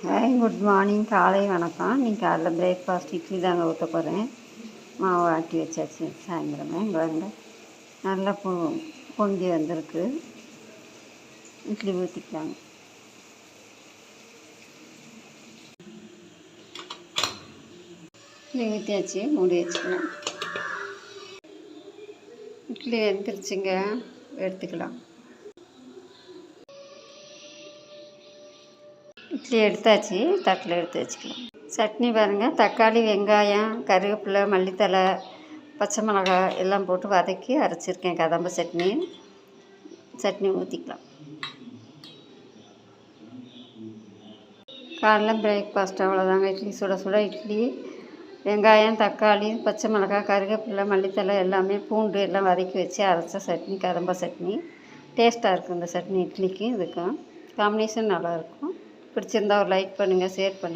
Hi good morning காலை வணக்கம். இன்றைக்கி காலைல பிரேக்ஃபாஸ்ட் இட்லி தாங்க ஊற்ற போகிறேன் மாவு ஆட்டி வச்சாச்சு. சாயந்தரமே இங்கே வந்து நல்லா பொ பொங்கி வந்திருக்கு. இட்லி ஊற்றிக்கலாங்க இட்லி ஊற்றியாச்சு மூடி வச்சுக்கலாம். இட்லி வெந்துருச்சுங்க. எடுத்துக்கலாம். இட்லி எடுத்தாச்சு தட்டில் எடுத்து வச்சுக்கலாம். சட்னி பாருங்கள் தக்காளி வெங்காயம் கருவேப்பிலை மல்லித்தலை பச்சை மிளகாய் எல்லாம் போட்டு வதக்கி அரைச்சிருக்கேன் கதம்ப சட்னி சட்னி ஊற்றிக்கலாம் காலைல பிரேக்ஃபாஸ்ட் அவ்வளோதாங்க இட்லி சுட சுட இட்லி வெங்காயம் தக்காளி பச்சை மிளகாய் கருவேப்பிலை மல்லித்தழை எல்லாமே பூண்டு எல்லாம் வதக்கி வச்சு அரைச்ச சட்னி கதம்ப சட்னி. டேஸ்ட்டாக இருக்கும் இந்த சட்னி இட்லிக்கும் இதுக்கும் காம்பினேஷன் நல்லாயிருக்கும் பிடிச்சிருந்தா ஒரு லைக் பண்ணுங்கள் ஷேர் பண்ணுங்கள்